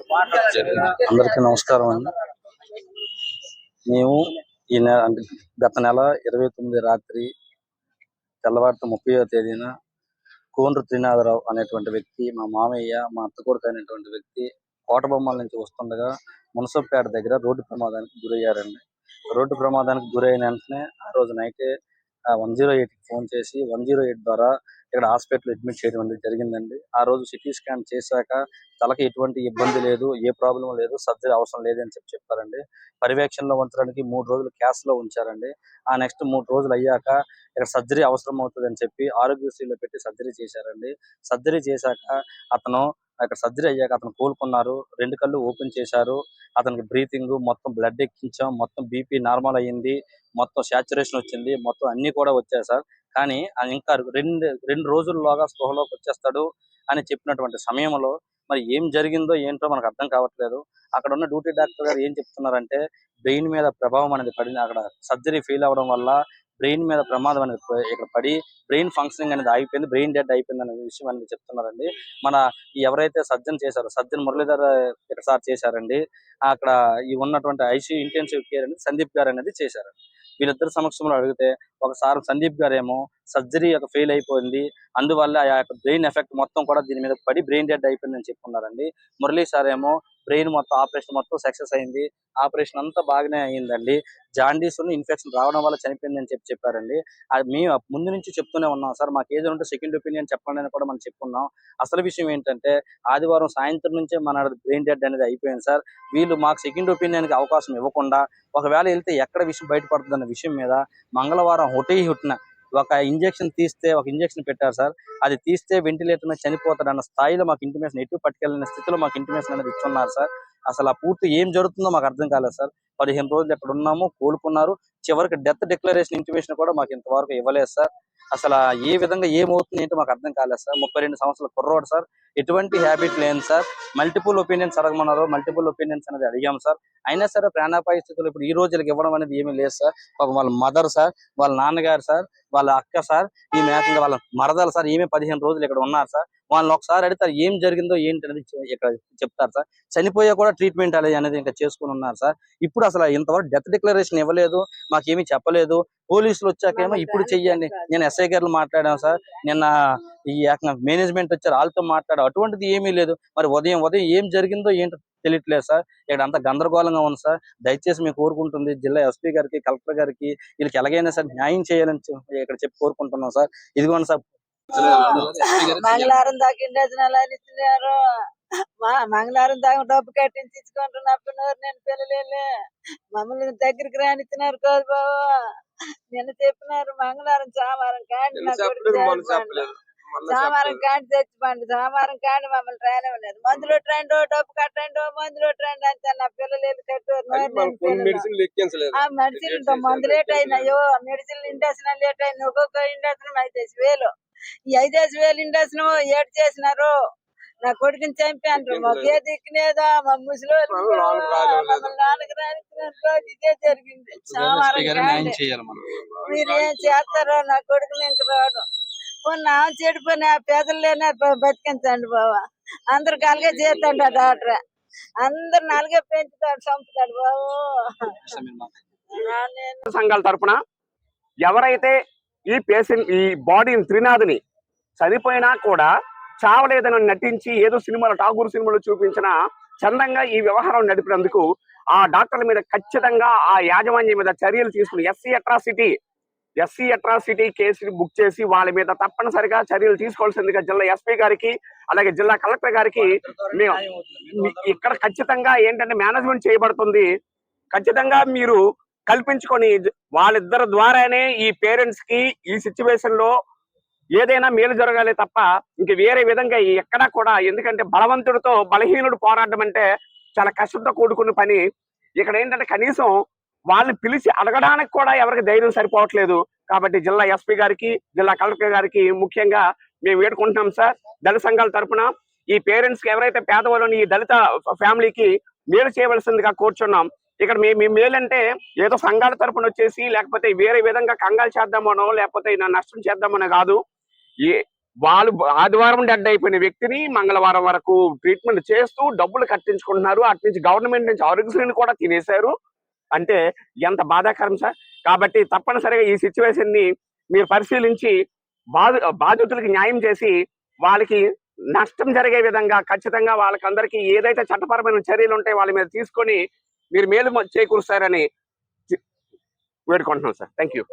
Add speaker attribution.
Speaker 1: అందరికీ నమస్కారం అండి. మేము ఈ నెల గత నెల ఇరవై తొమ్మిది రాత్రి తెల్లవారితో ముప్పైవ తేదీన కోండ్రు త్రినాథరావు అనేటువంటి వ్యక్తి మా మామయ్య మా అత్త కొడుకు అనేటువంటి వ్యక్తి కోటబొమ్మల నుంచి వస్తుండగా మునసపేట దగ్గర రోడ్డు ప్రమాదానికి గురయ్యారండి. రోడ్డు ప్రమాదానికి గురైన వెంటనే ఆ రోజు నైటే వన్ జీరో ఎయిట్ ఫోన్ చేసి వన్ జీరో ఎయిట్ ద్వారా ఇక్కడ హాస్పిటల్ అడ్మిట్ చేయడం అనేది జరిగిందండి. ఆ రోజు సిటీ స్కాన్ చేశాక తలకి ఎటువంటి ఇబ్బంది లేదు ఏ ప్రాబ్లం లేదు సర్జరీ అవసరం లేదు అని చెప్పి చెప్పారండి. పర్యవేక్షణలో ఉంచడానికి మూడు రోజులు క్యాష్లో ఉంచారండి. ఆ నెక్స్ట్ మూడు రోజులు అయ్యాక ఇక్కడ సర్జరీ అవసరం అవుతుంది అని చెప్పి ఆరోగ్యశ్రీలో పెట్టి సర్జరీ చేశారండి. సర్జరీ చేశాక అతను అక్కడ సర్జరీ అయ్యాక అతను కోలుకున్నారు. రెండు కళ్ళు ఓపెన్ చేశారు. అతనికి బ్రీతింగ్ మొత్తం బ్లడ్ ఎక్కించాం. మొత్తం బీపీ నార్మల్ అయ్యింది. మొత్తం సాచురేషన్ వచ్చింది. మొత్తం అన్ని కూడా వచ్చాయి సార్. కానీ ఆయన ఇంకా రెండు రెండు రోజుల్లోగా స్పృహలోకి వచ్చేస్తాడు అని చెప్పినటువంటి సమయంలో మరి ఏం జరిగిందో ఏంటో మనకు అర్థం కావట్లేదు. అక్కడ ఉన్న డ్యూటీ డాక్టర్ గారు ఏం చెప్తున్నారంటే బ్రెయిన్ మీద ప్రభావం అనేది పడింది. అక్కడ సర్జరీ ఫెయిల్ అవడం వల్ల బ్రెయిన్ మీద ప్రమాదం అనేది ఇక్కడ పడి బ్రెయిన్ ఫంక్షనింగ్ అనేది ఆగిపోయింది బ్రెయిన్ డెడ్ అయిపోయింది అనే విషయం అనేది చెప్తున్నారండి. మన ఎవరైతే సర్జన్ చేశారో సర్జన్ మురళీధర్ ఇక్కడ సార్ చేశారండి అక్కడ ఈ ఉన్నటువంటి ఐసీయూ ఇంటెన్సివ్ కేర్ అనేది సందీప్ గారు అనేది చేశారు వీళ్ళిద్దరు సమక్షంలో అడిగితే ఒకసారి సందీప్ గారు ఏమో సర్జరీ ఒక ఫెయిల్ అయిపోయింది. అందువల్ల ఆ యొక్క బ్రెయిన్ ఎఫెక్ట్ మొత్తం కూడా దీని మీద పడి బ్రెయిన్ డెడ్ అయిపోయిందని చెప్పుకున్నారండి. మురళీ సార్ ఏమో బ్రెయిన్ మొత్తం ఆపరేషన్ మొత్తం సక్సెస్ అయింది. ఆపరేషన్ అంతా బాగానే అయిందండి. జాండీస్ ఇన్ఫెక్షన్ రావడం వల్ల చనిపోయిందని చెప్పి చెప్పారండి. అది మేము ముందు నుంచి చెప్తూనే ఉన్నాం సార్. మాకు ఏదో ఉంటే సెకండ్ ఒపీనియన్ చెప్పండి అని కూడా మనం చెప్పుకున్నాం. అసలు విషయం ఏంటంటే ఆదివారం సాయంత్రం నుంచే మన బ్రెయిన్ డెడ్ అనేది అయిపోయింది సార్. వీళ్ళు మాకు సెకండ్ ఒపీనియన్కి అవకాశం ఇవ్వకుండా ఒకవేళ వెళ్తే ఎక్కడ విషయం బయటపడుతుంది అన్న విషయం మీద మంగళవారం హుటీ హుట్టిన ఒక ఇంజెక్షన్ తీస్తే ఒక ఇంజెక్షన్ పెట్టారు సార్. అది తీస్తే వెంటిలేటర్ మీద చనిపోతాడు అన్న స్థాయిలో మాకు ఇంటిమేషన్ ఎటు పట్టుకెళ్ళిన స్థితిలో మాకు ఇంటిమేషన్ అనేది ఇచ్చున్నారు సార్. అసలు ఆ పూర్తి ఏం జరుగుతుందో మాకు అర్థం కాలేదు సార్. పదిహేను రోజులు ఎక్కడ ఉన్నాము కోలుకున్నారు. చివరికి డెత్ డిక్లరేషన్ ఇంటిమేషన్ కూడా మాకు ఇంతవరకు ఇవ్వలేదు సార్. అసలు ఏ విధంగా ఏమవుతుంది ఏంటో మాకు అర్థం కాలేదు సార్. ముప్పై రెండు సంవత్సరాల కుర్రోడు సార్. ఎటువంటి హ్యాబిట్ లేదు సార్. మల్టిపుల్ ఒపీనియన్స్ అడగమన్నారు. మల్టిపుల్ ఒపీనియన్స్ అనేది అడిగాం సార్. అయినా సరే ప్రాణాపాయ స్థితిలో ఇప్పుడు ఈ రోజులకి ఇవ్వడం అనేది ఏమీ లేదు సార్. పాపం వాళ్ళ మదర్ సార్ వాళ్ళ నాన్నగారు సార్ వాళ్ళ అక్క సార్ ఈ మేకంగా వాళ్ళ మరదలు సార్ ఈమె పదిహేను రోజులు ఇక్కడ ఉన్నారు సార్. వాళ్ళని ఒకసారి అడిగితే ఏం జరిగిందో ఏంటి అనేది ఇక్కడ చెప్తారు సార్. చనిపోయా కూడా ట్రీట్మెంట్ అనేది అనేది ఇంకా చేసుకుని ఉన్నారు సార్. ఇప్పుడు అసలు ఇంతవరకు డెత్ డిక్లరేషన్ ఇవ్వలేదు మాకేమీ చెప్పలేదు. పోలీసులు వచ్చాకేమో ఇప్పుడు చెయ్యండి. నేను ఎస్ఐ గారు మాట్లాడాను సార్. నిన్న ఈ మేనేజ్మెంట్ వచ్చారు వాళ్ళతో మాట్లాడారు అటువంటిది ఏమీ లేదు. మరి ఉదయం ఉదయం ఏం జరిగిందో ఏంటో తెలియట్లేదు సార్. ఇక్కడ అంతా గందరగోళంగా ఉంది సార్. దయచేసి మేము కోరుకుంటుంది జిల్లా ఎస్పీ గారికి కలెక్టర్ గారికి వీళ్ళకి ఎలాగైనా సార్ న్యాయం చేయాలని ఇక్కడ చెప్పి కోరుకుంటున్నాం సార్. ఇదిగోండి సార్.
Speaker 2: మంగళవారం దాకా ఇండజన్ ఇచ్చినారు మా మంగళవారం దాకా డబ్బు కట్టించి ఇచ్చుకుంటున్నప్పుడు నేను పిల్లలే మమ్మల్ని దగ్గరికి రానిచ్చినారు కాదు బాబు నిన్న చెప్పినారు మంగళవారం సోమవారం కాండి. సోమవారం కాండి చచ్చిపోండి సోమవారం కాండి మమ్మల్ని రానివ్వలేదు. మందులో ట్రెండ్ డబ్బు కట్టండి మందులో ట్రెండ్ అంతే నా పిల్లలు వెళ్ళి కట్టారు.
Speaker 3: మెడిసిన్ లెక్కించలేదు
Speaker 2: ఆ మెడిసిన్ మందు లేట్ అయినాయో. మెడిసిన్ ఇండక్షన్ లేట్ అయిన ఒక్కొక్క ఇండక్షన్ ఐదేసి వేలు. ఈ ఐదేసి వేలు ఇండక్షన్ ఏడు చేసినారు. నా కొడుకుని చంపాను. మాకే దిక్కునేదా మా రానిచ్చినారు ఇదే జరిగింది. మీరు ఏం చేస్తారో నా కొడుకుని ఇంక రాడు. నా చెడిపోయిన ఆ పేదలలోనే బతికించండి బాబా అందరు కలిగే చేస్తాడు ఆ డాక్టర్. అందరు నలుగే పెంచుతాడు చంపుతాడు బాబు నేను
Speaker 4: సంఘాల తరపున ఎవరైతే ఈ పేషెంట్ ఈ బాడీని త్రినాథుని చనిపోయినా కూడా చావలేదని నటించి ఏదో సినిమాలో ఠాగూర్ సినిమాలో చూపించిన చందంగా ఈ వ్యవహారం నడిపినందుకు ఆ డాక్టర్ల మీద ఖచ్చితంగా ఆ యాజమాన్యం మీద చర్యలు తీసుకుని ఎస్సీ అట్రాసిటీ ఎస్సీ అట్రాసిటీ కేసుని బుక్ చేసి వాళ్ళ మీద తప్పనిసరిగా చర్యలు తీసుకోవాల్సిందిగా జిల్లా ఎస్పీ గారికి అలాగే జిల్లా కలెక్టర్ గారికి మేము ఇక్కడ ఖచ్చితంగా ఏంటంటే మేనేజ్మెంట్ చేయబడుతుంది. ఖచ్చితంగా మీరు కల్పించుకొని వాళ్ళిద్దరి ద్వారానే ఈ పేరెంట్స్కి ఈ సిచ్యువేషన్లో ఏదైనా మేలు జరగాలి తప్ప ఇంక వేరే విధంగా ఎక్కడా కూడా ఎందుకంటే బలవంతుడితో బలహీనుడు పోరాడడం అంటే చాలా కష్టంతో కూడుకున్న పని. ఇక్కడ ఏంటంటే కనీసం వాళ్ళు పిలిచి అడగడానికి కూడా ఎవరికి ధైర్యం సరిపోవట్లేదు. కాబట్టి జిల్లా ఎస్పీ గారికి జిల్లా కలెక్టర్ గారికి ముఖ్యంగా మేము వేడుకుంటున్నాం సార్. దళిత సంఘాల తరపున ఈ పేరెంట్స్కి ఎవరైతే పేదవాళ్ళని ఈ దళిత ఫ్యామిలీకి మేలు చేయవలసిందిగా కోరుచున్నాం. ఇక్కడ మీ మీ మేలంటే ఏదో సంఘాల తరపున వచ్చేసి లేకపోతే వేరే విధంగా కంగాలు చేద్దామనో లేకపోతే నష్టం చేద్దామనో కాదు. ఏ వాళ్ళు ఆదివారం డెడ్ అయిపోయిన వ్యక్తిని మంగళవారం వరకు ట్రీట్మెంట్ చేస్తూ డబ్బులు కట్టించుకుంటున్నారు. అటు నుంచి గవర్నమెంట్ నుంచి ఆరోగ్యశ్రీని కూడా తినేశారు. అంటే ఎంత బాధాకరం సార్. కాబట్టి తప్పనిసరిగా ఈ సిచ్యువేషన్ని మీరు పరిశీలించి బాధ బాధితులకి న్యాయం చేసి వాళ్ళకి నష్టం జరిగే విధంగా ఖచ్చితంగా వాళ్ళకందరికీ ఏదైతే చట్టపరమైన చర్యలు ఉంటాయో వాళ్ళ మీద తీసుకొని మీరు మేలు చేకూరుస్తారని వేడుకుంటున్నాం సార్. Thank you